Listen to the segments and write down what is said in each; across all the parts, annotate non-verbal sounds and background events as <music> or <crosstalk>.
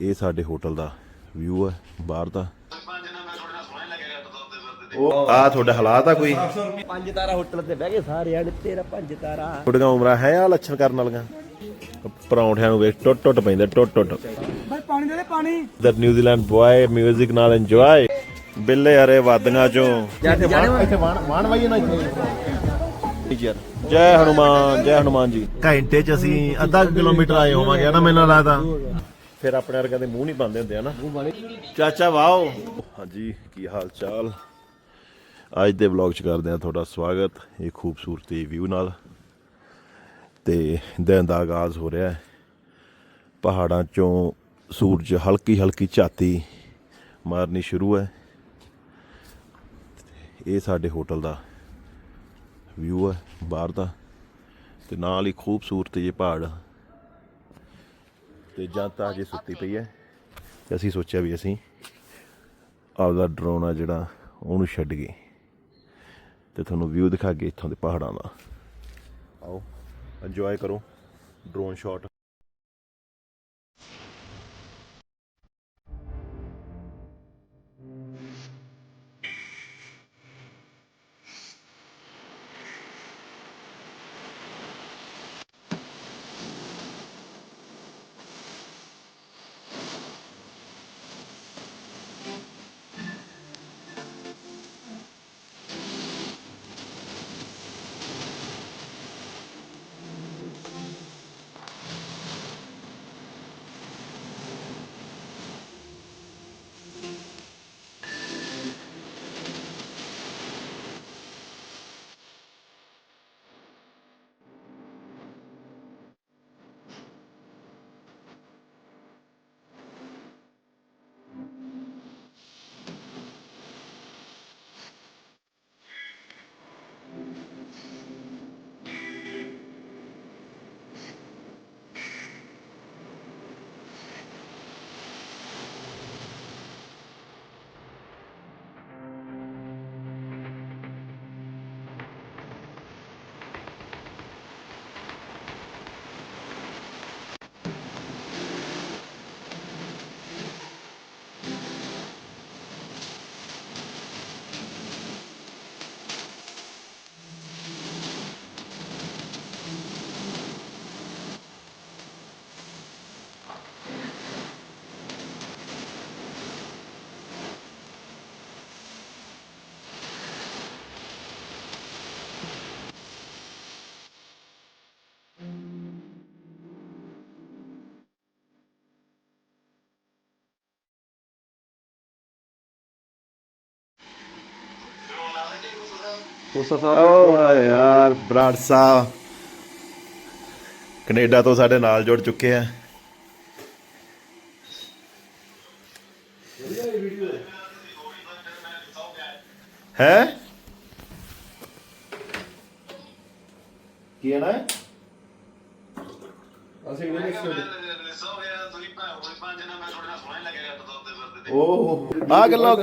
ਇਹ ਸਾਡੇ ਹੋਟਲ ਦਾ ਵਿਊ ਹੈ ਬਾਹਰ ਦਾ। ਆ ਤੁਹਾਡਾ ਹਾਲਾਤ ਆ ਕੋਈ? ਪੰਜ ਤਾਰਾ ਹੋਟਲ ਤੇ ਬਹਿ ਗਏ ਸਾਰੇ ਆ ਤੇਰਾ ਪੰਜ ਤਾਰਾ। ਤੁਹਾਡੀਆਂ ਉਮਰਾਂ ਹੈ ਆ ਲੱਛਣ ਕਰਨ ਵਾਲੀਆਂ? ਪਰੌਂਠਿਆਂ ਨੂੰ ਵੇਖ ਟੁੱਟ ਟੁੱਟ ਪੈਂਦਾ ਟੁੱਟ ਟੁੱਟ। ਬਾਈ ਪਾਣੀ ਦੇ ਪਾਣੀ। ਇਧਰ ਨਿਊਜ਼ੀਲੈਂਡ ਬੁਆਏ 뮤직 ਨਾਲ ਇੰਜੋਏ ਬਿੱਲੇ ਹਰੇ ਵਾਦੀਆਂ ਚੋਂ। ਜੈ ਹਨੂਮਾਨ ਜੈ ਹਨੂਮਾਨ ਜੀ। ਘੰਟੇ ਚ ਅਸੀਂ ਅੱਧਾ ਕਿਲੋਮੀਟਰ ਆਏ ਹੋਵਾਂਗੇ ਨਾ ਮੈਨੂੰ ਲੱਗਦਾ? ਫਿਰ ਆਪਣੇ ਵਰਗਿਆਂ ਦੇ ਮੂੰਹ ਨਹੀਂ ਬੰਦੇ ਹੁੰਦੇ ਹਨਾ? ਚਾਚਾ ਵਾਓ। ਹਾਂਜੀ ਕੀ ਹਾਲ ਚਾਲ? ਅੱਜ ਦੇ ਵਲੌਗ ਚ ਕਰਦੇ ਆ ਤੁਹਾਡਾ ਸਵਾਗਤ ਇਹ ਖੂਬਸੂਰਤੀ ਵਿਊ ਨਾਲ। ਤੇ ਦਿਨ ਦਾ ਆਗਾਜ਼ ਹੋ ਰਿਹਾ ਹੈ। ਪਹਾੜਾਂ ਚੋਂ ਸੂਰਜ ਹਲਕੀ ਹਲਕੀ ਝਾਤੀ ਮਾਰਨੀ ਸ਼ੁਰੂ ਹੈ। ਇਹ ਸਾਡੇ ਹੋਟਲ ਦਾ ਵਿਊ ਹੈ ਬਾਹਰ ਦਾ। ਤੇ ਨਾਲ ਹੀ ਖੂਬਸੂਰਤ ਜਿਹੇ ਪਹਾੜ ਤੇ ਜਨਤਾ ਅਜੇ ਸੁੱਤੀ ਪਈ ਹੈ। ਤੇ ਅਸੀਂ ਸੋਚਿਆ ਵੀ ਅਸੀਂ ਆਪਦਾ ਡਰੋਨ ਆ ਜਿਹੜਾ ਉਹਨੂੰ ਛੱਡ ਗਏ। ਤੇ ਤੁਹਾਨੂੰ ਵਿਊ ਦਿਖਾ ਕੇ ਇੱਥੋਂ ਦੇ ਪਹਾੜਾਂ ਦਾ। ਆਓ ਇੰਜੋਏ ਕਰੋ ਡਰੋਨ ਸ਼ਾਟ ਯਾਰ ਬਰਾੜ ਸਾਹਿਬ। ਕੈਨੇਡਾ ਤੋਂ ਸਾਡੇ ਨਾਲ ਜੁੜ ਚੁੱਕੇ ਆ। ਹੈ? ਕੀ ਹੈ? ਨਾ ਅਸੀਂ ਨਹੀਂ ਓਹ ਆ ਗੱਲਾਂ ਹੋ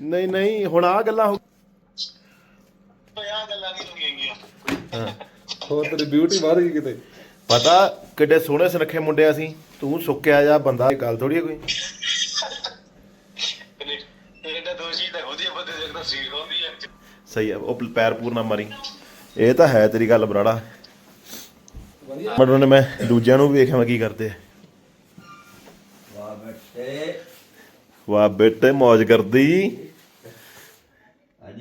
ਨਹੀਂ ਨਹੀਂ ਹੁਣ ਆ ਗੱਲਾਂ ਹੋ ਹੋਰ ਤੇਰੀ ਬਿਊਟੀ ਵੱਧ ਗਈ ਕਿਤੇ? ਪਤਾ ਕਿੱਡੇ ਸੋਹਣੇ ਸੁਨੱਖੇ ਮੁੰਡੇ ਆ ਅਸੀਂ। ਤੂੰ ਸੁੱਕਿਆ ਜਾ ਬੰਦਾ ਇਹ ਗੱਲ ਥੋੜੀ ਹੈ ਕੋਈ। ਇਹਦਾ ਦੋਸ਼ੀ ਤਾਂ ਉਹਦੀ ਬੰਦੇ ਦੇਖਦਾ ਸੀਰ ਹੁੰਦੀ ਹੈ ਸਹੀ ਹੈ ਉਹ ਪੈਰ ਪੂਰ ਨਾ ਮਾਰੀ। ਇਹ ਤਾਂ ਹੈ ਤੇਰੀ ਗੱਲ ਬਰਾੜਾ। ਮੜੋਂ ਨੇ ਮੈਂ ਦੂਜਿਆਂ ਨੂੰ ਵੀ ਵੇਖਿਆ ਮੈਂ ਕੀ ਕਰਦੇ ਆ। ਵਾਹ ਬੇਟੇ। ਵਾਹ ਬੇਟੇ ਮौज ਕਰਦੀ।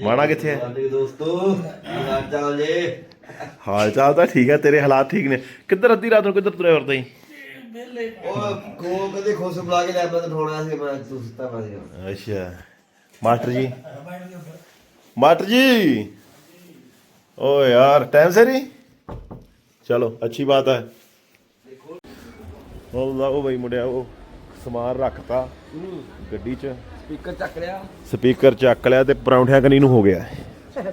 ਮਾਣਾ ਕਿੱਥੇ ਹੈ ਸਾਡੇ ਦੋਸਤੋ ਕੀ ਹਾਲ ਚਾਲ ਜੇ? ਹਾਲ ਚਾਲ ਤਾਂ ਠੀਕ ਹੈ ਤੇਰੇ ਹਾਲਾਤ ਠੀਕ ਨੇ। ਕਿੱਧਰ ਅੱਧੀ ਰਾਤ ਨੂੰ ਕਿੱਧਰ ਤੁਰੇ ਵਰਦੇ ਹੀ ਉਹ ਚਲੋ ਅੱਛੀ ਬਾਤ ਹੈ। ਉਹ ਉਹ ਰੱਖਤਾ ਗੱਡੀ 'ਚ। ਸਪੀਕਰ ਚੱਕ ਲਿਆ। ਸਪੀਕਰ ਚੱਕ ਲਿਆ ਤੇ ਪਰੌਂਠਿਆਂ ਕਨੀ ਨੂੰ ਹੋ ਗਿਆ।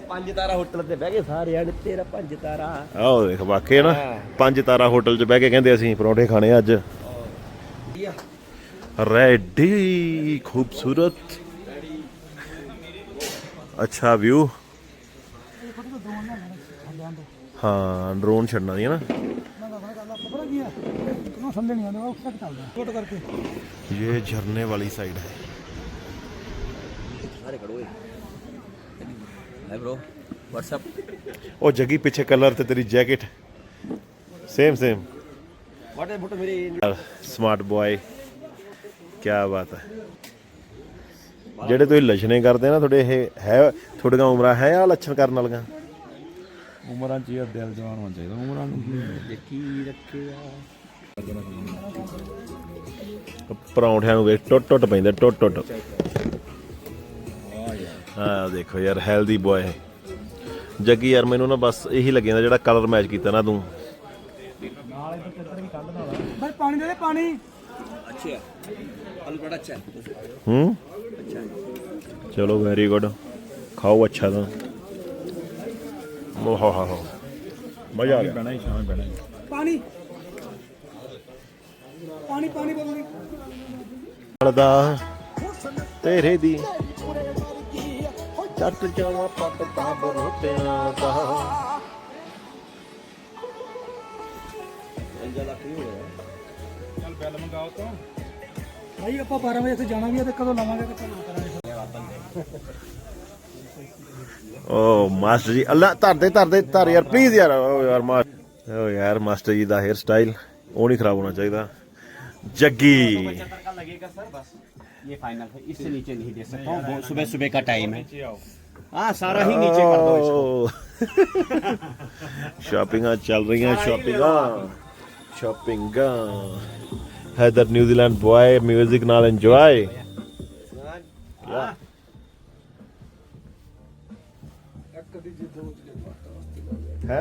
ਪੰਜ ਤਾਰਾ ਹੋਟਲ ਤੇ ਬਹਿ ਗਏ ਸਾਰੇ ਆਣ ਤੇਰਾ ਪੰਜ ਤਾਰਾ। ਆਹ ਦੇਖ ਵਾਕਈ ਨਾ ਪੰਜ ਤਾਰਾ ਹੋਟਲ 'ਚ ਬਹਿ ਕੇ ਕਹਿੰਦੇ ਅਸੀਂ ਪਰੌਂਠੇ ਖਾਣੇ ਅੱਜ। ਰੈਡੀ ਖੂਬਸੂਰਤ। ਅੱਛਾ ਵਿਊ। ਹਾਂ ਡਰੋਨ ਛੱਡਣਾ ਦੀ ਹੈ? ਨਾ ਇਹ ਝਰਨੇ ਵਾਲੀ ਸਾਈਡ ਹੈ। ਸਾਰੇ ਖੜੋਏ ਹੈ ਬ్రో WhatsApp ਉਹ ਜਗੀ ਪਿੱਛੇ ਕਲਰ ਤੇ ਤੇਰੀ ਜੈਕਟ ਸੇਮ ਸੇਮ ਵਾਟ ਹੈ ਫੋਟੋ ਮੇਰੀ? ਸਮਾਰਟ ਬॉय ਕੀ ਬਾਤ ਹੈ। ਜਿਹੜੇ ਤੁਸੀਂ ਲੱਛਣੇ ਕਰਦੇ ਨਾ ਤੁਹਾਡੇ ਇਹ ਹੈ ਤੁਹਾਡੀਆਂ ਉਮਰਾਂ ਹੈ ਆ ਲੱਛਣ ਕਰਨ ਵਾਲੀਆਂ? ਉਮਰਾਂ ਚ ਯਾਰ ਦਿਲ ਜਵਾਨ ਹੋਣਾ ਚਾਹੀਦਾ ਉਮਰਾਂ ਨੂੰ। ਕੀ ਰੱਖਿਆ ਪਰੌਂਠਿਆਂ ਨੂੰ ਵੇਖ ਟੁੱਟ ਟੁੱਟ ਪੈਂਦੇ ਟੁੱਟ ਟੁੱਟ ਹਾਂ ਦੇਖੋ ਯਾਰ ਹੈਲਦੀ ਬॉय ਹੈ ਜੱਗੀ ਯਾਰ ਮੈਨੂੰ ਨਾ ਬਸ ਇਹੀ ਲੱਗੇ ਜਾਂਦਾ ਜਿਹੜਾ ਕਲਰ ਮੈਚ ਕੀਤਾ ਨਾ ਤੂੰ। ਬਈ ਪਾਣੀ ਦੇ ਦੇ ਪਾਣੀ। ਅੱਛਾ। ਆਲੂ ਬੜਾ ਅੱਛਾ। ਹੂੰ? ਚਲੋ ਵੈਰੀ ਗੁੱਡ ਖਾਓ ਅੱਛਾ ਤਾਂ। ਓ ਹੋ ਹੋ ਹੋ। ਮਜ਼ਾ ਆ ਗਿਆ। ਬਣਾ ਹੀ ਸ਼ਾਮ ਬਣਾ ਪਾਣੀ। ਪਾਣੀ ਪਾਣੀ ਬੋਲਣੀ ਦਾ ਤੇਰੇ ਦੀ। ਚੱਟ ਜਾਵਾਂ ਪੱਟ ਤਾਂ ਬਰੋਟਿਆਂ ਦਾ। ਚੱਲ ਬੈਲ ਮੰਗਾਓ ਤਾਂ। ਭਾਈ ਆਪਾਂ 12 ਵਜੇ ਇੱਥੇ ਜਾਣਾ ਵੀ ਹੈ ਤੇ ਕਦੋਂ ਲਾਵਾਂਗੇ ਤੇ ਕਦੋਂ ਕਰਾਂਗੇ? ਓ ਮਾਸਟਰ ਜੀ ਅੱਲਾ ਧਰਦੇ ਧਰਦੇ ਧਰ ਯਾਰ ਪਲੀਜ਼ ਯਾਰ ਓ ਯਾਰ ਮਾ ਓ ਯਾਰ ਮਾਸਟਰ ਜੀ ਦਾ ਹੇਅਰ ਸਟਾਈਲ ਉਹ ਨਹੀਂ ਖਰਾਬ ਹੋਣਾ ਚਾਹੀਦਾ। ਜੱਗੀ। ये फाइनल है इससे नीचे नहीं दे सकता हूँ सुबह सुबह का टाइम है। हाँ सारा ही नीचे कर दो शॉपिंग <laughs> चल रही हाँ। है shopping shopping Haider New Zealand boy music नाल एंजॉय है?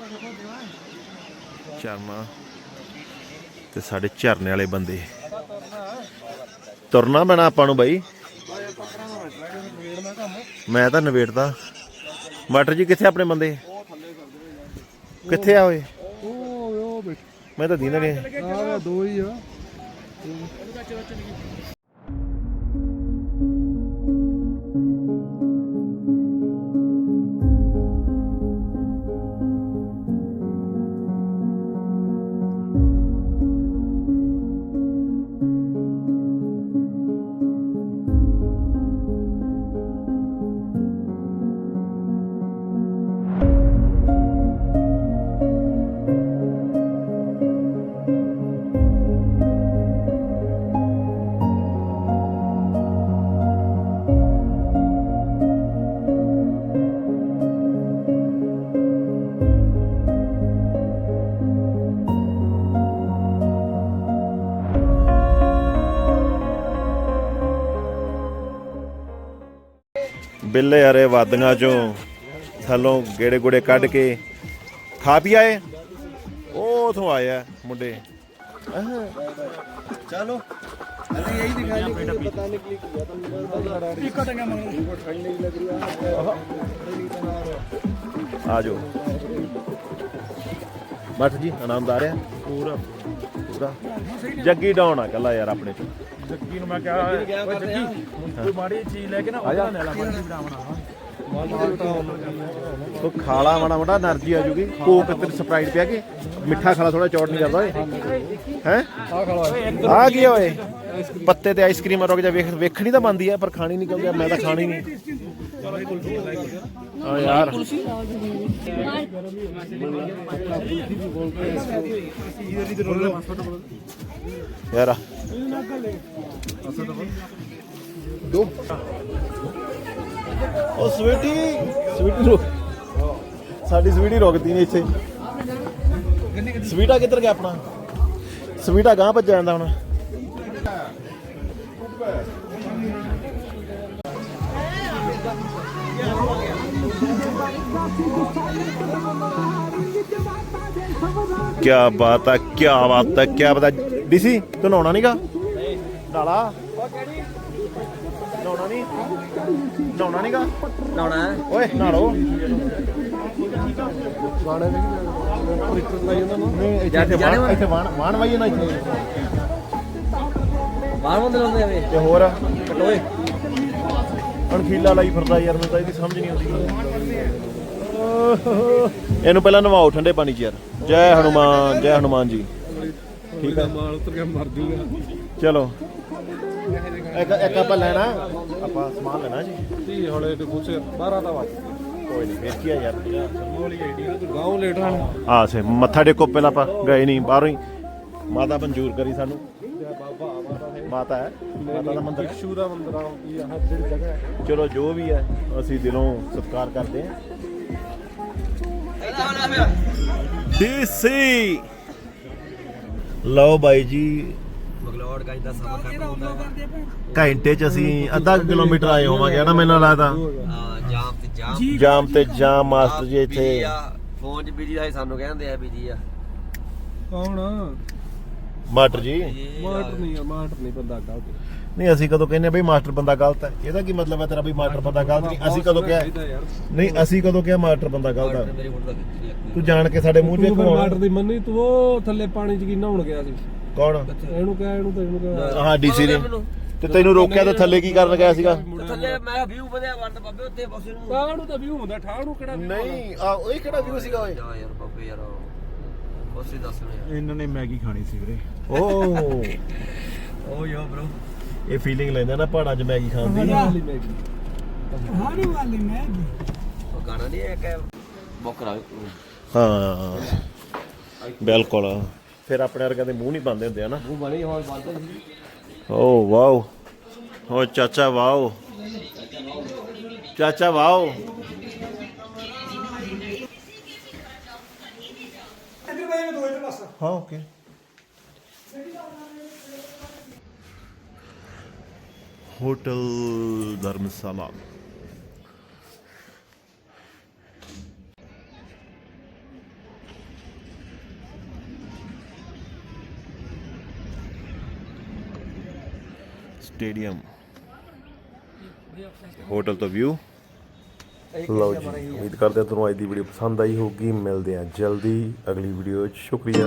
ਝਰਨਾ ਤੇ ਸਾਡੇ ਝਰਨੇ ਵਾਲੇ ਬੰਦੇ। ਤੁਰਨਾ ਪੈਣਾ ਆਪਾਂ ਨੂੰ ਬਾਈ। ਮੈਂ ਤਾਂ ਨਵੇੜਦਾ ਮਾਟਰ ਜੀ ਕਿੱਥੇ ਆਪਣੇ ਬੰਦੇ? ਕਿੱਥੇ ਆ ਓਏ? ਮੈਂ ਤਾਂ ਦੀਨ ਰਹੇ ਆ। ਦੋ ਹੀ ਆ। ਬਿੱਲੇ ਹਰੇ ਵਾਦੀਆਂ ਚੋਂ ਥੱਲੋਂ ਗੇੜੇ ਗੁੜੇ ਕੱਢ ਕੇ ਖਾ ਪੀ ਆਏ? ਉਹ ਉਥੋਂ ਆਇਆ ਮੁੰਡੇ। ਚਲੋ। अरे यही दिखाने के लिए बताने के लिए किया था मोबाइल पर लड़ा रही एक कटेंगे ਜੀ ਆਨੰਦ ਆ। ਰਿਹਾ ਪੂਰਾ। ਪੂਰਾ। ਜੱਗੀ ਡਾਉਣਾ ਕੱਲਾ ਯਾਰ ਆਪਣੇ ਚੋਂ ਜੱਗੀ ਨੂੰ ਮੈਂ ਕਿਹਾ ਓਏ ਜੱਗੀ ਕੋਈ ਮਾੜੀ ਚੀਜ਼ ਲੈ ਕੇ ਨਾ ਉਹਦਾ ਲੈ ਲਾ ਮਾੜੀ ਬਣਾਉਣਾ ਤੋ ਖਾਲਾ ਮਾੜਾ ਮਾੜਾ એનર્ਜੀ ਆ ਜੂਗੀ। ਕੋਕ ਤੇ ਸਪਰਾਈਟ ਪਿਆ ਕੇ ਮਿੱਠਾ ਖਾਲਾ ਥੋੜਾ ਚੌੜ ਨਹੀਂ ਕਰਦਾ ਓਏ। ਹੈ? ਆ ਕੀ ਓਏ? ਪੱਤੇ ਤੇ ਆਈਸਕ੍ਰੀਮ ਰੁਕ ਜਾ ਵੇਖਣੀ ਤਾਂ ਬੰਦੀ ਆ ਪਰ ਖਾਣੀ ਨਹੀਂ ਕਿਉਂਕਿ ਮੈਂ ਤਾਂ ਖਾਣੀ ਨਹੀਂ। ਆ ਯਾਰ। ਯਾਰ ਦੋ। ਉਹ ਸਵੀਟੀ। ਸਵੀਟੀ ਰੁਕ। ਸਾਡੀ ਸਵੀਟੀ ਰੁਕਦੀ ਨਹੀਂ ਇੱਥੇ। ਸਵੀਟਾ ਕਿੱਧਰ ਗਿਆ ਆਪਣਾ? ਸਵੀਟਾ ਗਾਂ ਭੱਜ ਜਾਂਦਾ ਹੁਣ। ਕੀ ਬਾਤ ਹੈ ਕੀ ਬਾਤ ਹੈ ਕੀ ਬਤਾ ਡੀਸੀ ਤੂੰ ਨਹਾਉਣਾ ਨਹੀਂਗਾ ਨਾਲਾ। ਨਹਾਉਣਾ ਨਹੀਂ ਨਹਾਉਣਾ ਨਹੀਂਗਾ ਲਾਉਣਾ ਓਏ ਨਾੜੋ ਜਾਣੇ ਵਾਣ- ਇੱਥੇ ਵਾਣ ਵਾਣ ਵਾਈ ਨਾ ਇੱਥੇ। ਬਾਹਰ ਬੰਦੇ ਲਾਉਂਦੇ ਆਵੇ ਤੇ ਹੋਰ? ਕਟੋਏ ਅਣਖੀਲਾ ਲਾਈ ਫਿਰਦਾ ਯਾਰ ਮੈਨੂੰ ਤਾਂ ਇਹਦੀ ਸਮਝ ਨਹੀਂ ਆਉਂਦੀ। ਇਹਨੂੰ ਪਹਿਲਾਂ ਨਵਾਓ ਠੰਡੇ ਪਾਣੀ 'ਚ ਯਾਰ। ਜੈ ਹਨੂਮਾਨ ਜੈ ਹਨੂਮਾਨ ਜੀ। ਠੀਕ ਹੈ ਮਾਲ ਉਤਰ ਕੇ ਮਰ ਜੂਗਾ। ਚਲੋ। ਇੱਕ ਇੱਕ ਆਪਾਂ ਲੈਣਾ। ਆਪਾਂ ਸਮਾਨ ਲੈਣਾ ਜੀ। ਜੀ ਹਲੇ ਤੇ ਕੁਛ 12 ਦਾ ਵੱਜ ਕੋਈ ਨਹੀਂ ਫੇਰ ਕੀ ਆ ਯਾਰ। ਗਾਉਂ ਲੇਟ ਹਨ ਆ ਸੇ ਮੱਥਾ ਟੇਕੋ ਪਹਿਲਾਂ ਆਪਾਂ ਗਏ ਨਹੀਂ ਬਾਹਰੋਂ ਹੀ। ਮਾਤਾ ਮਨਜ਼ੂਰ ਕਰੀ ਸਾਨੂੰ। ਮਾਤਾ ਹੈ। ਮਾਤਾ ਦਾ ਮੰਦਿਰ। ਸ਼ੂ ਦਾ ਮੰਦਰ ਆ ਕੀ ਆਹ ਜਿਹੜੀ ਜਗ੍ਹਾ ਚਲੋ ਜੋ ਵੀ ਹੈ ਅਸੀਂ ਦਿਲੋਂ ਸਤਿਕਾਰ ਕਰਦੇ ਹਾਂ। ਡੀਸੀ ਲਓ ਬਾਈ ਜੀ। ਬਗਲੌੜ ਗਾਜ ਦਾ ਸਮਾਂ ਖਤਮ ਹੁੰਦਾ ਹੈ। ਘੰਟੇ ਚ ਅਸੀਂ ਅੱਧਾ ਕਿਲੋਮੀਟਰ ਆਏ ਹੋਵਾਂਗੇ ਨਾ ਮੈਨੂੰ ਲੱਗਦਾ? ਹਾਂ ਜਾਮ ਤੇ ਜਾਮ। ਜਾਮ ਤੇ ਜਾਮ ਮਾਸਟਰ ਜੀ ਇੱਥੇ। ਫੋਨ 'ਚ ਬਿਜ਼ੀ ਦਾ ਹੀ ਸਾਨੂੰ ਕਹਿੰਦੇ ਆ ਬਿਜ਼ੀ ਆ। ਕੌਣ? ਮਾਸਟਰ ਜੀ? ਮਾਟਰ ਨਹੀਂ ਆ ਮਾਟਰ ਨਹੀਂ ਬੰਦਾ ਗਲਤ ਨਹੀਂ ਅਸੀਂ ਕਦੋਂ ਕਹਿੰਦੇ ਬਈ ਮਾਸਟਰ ਬੰਦਾ ਗਲਤ ਹੈ? ਇਹਦਾ ਕੀ ਮਤਲਬ ਹੈ ਤੇਰਾ ਵੀ ਮਾਸਟਰ ਬੰਦਾ ਗਲਤ? ਨਹੀਂ ਅਸੀਂ ਕਦੋਂ ਕਿਹਾ ਚਾਹੀਦਾ ਯਾਰ। ਨਹੀਂ ਅਸੀਂ ਕਦੋਂ ਕਿਹਾ ਮਾਸਟਰ ਬੰਦਾ ਗਲਤ ਮੇਰੀ ਫੋਟੋ ਆ ਤੂੰ ਜਾਣ ਕੇ ਸਾਡੇ ਮੂੰਹ 'ਚ ਤੂੰ ਫਿਰ ਘੁਮਾਉਣਾ ਦੀ ਮੰਨੀ ਤੂੰ ਉਹ ਥੱਲੇ ਪਾਣੀ ਚ ਕੀ ਨਹਾਉਣ ਗਿਆ ਸੀ। ਕੌਣ? ਇਹਨੂੰ ਕਹਿ ਇਹਨੂੰ ਤੇ ਇਹਨੂੰ ਕਹਿ। ਹਾਂ ਡੀਸੀ ਨੇ। ਤੇ ਤੈਨੂੰ ਰੋਕਿਆ ਤਾਂ ਥੱਲੇ ਕੀ ਕਰਨ ਗਿਆ ਸੀਗਾ? ਤੇ ਥੱਲੇ ਮੈਂ ਵਿਊ ਵਧਿਆ ਵੰਡ ਬਾਬੇ ਉੱਤੇ ਬਸ ਨੂੰ ਕਾਹ ਨੂੰ ਤਾਂ ਵਿਊ ਹੁੰਦਾ ਠਾਹ ਨੂੰ ਕਿਹੜਾ view ਨਹੀਂ ਆ ਉਹ ਕਿਹੜਾ ਵੀਊ ਸੀਗਾ ਓਏ? ਯਾਰ ਬਾਬੇ ਯਾਰ। ਉਸੇ ਦੱਸ ਰਿਹਾ ਇਹਨਾਂ ਨੇ ਮੈਗੀ ਖਾਣੀ ਸੀ ਵੀਰੇ। ਓ। <laughs> ਓ ਯੋ ਬ్రో ਇਹ ਫੀਲਿੰਗ ਲੈਂਦਾ ਨਾ ਪਹਾੜਾਂ 'ਚ ਮੈਗੀ ਖਾਣ ਦੀ। ਵਾਲੀ ਮੈਗੀ। ਉਹ ਗਾਣਾ ਨਹੀਂ ਹੈ ਕਿ ਬੋਕਰਾ ਹਾਂ ਬਿਲਕੁਲ। ਫਿਰ ਆਪਣੇ ਵਰਗਿਆਂ ਦੇ ਮੂੰਹ ਨਹੀਂ ਬੰਦੇ ਹੁੰਦੇ ਹਨਾ। ਉਹ ਬਣੀ ਹੋਰ ਬੰਦ ਸੀ ਓ ਵਾਓ। ਓ ਚਾਚਾ ਵਾਓ। ਚਾਚਾ ਵਾਓ। ਹਾਂ okay hotel Dharamshala. Stadium. Hotel ਤੋਂ ਵਿਊ ਲਓ ਜੀ ਉਮੀਦ ਕਰਦੇ ਹਾਂ ਤੁਹਾਨੂੰ ਅੱਜ ਦੀ ਵੀਡੀਓ ਪਸੰਦ ਆਈ ਹੋਊਗੀ। ਮਿਲਦੇ ਹਾਂ ਜਲਦੀ ਅਗਲੀ ਵੀਡੀਓ 'ਚ। ਸ਼ੁਕਰੀਆ।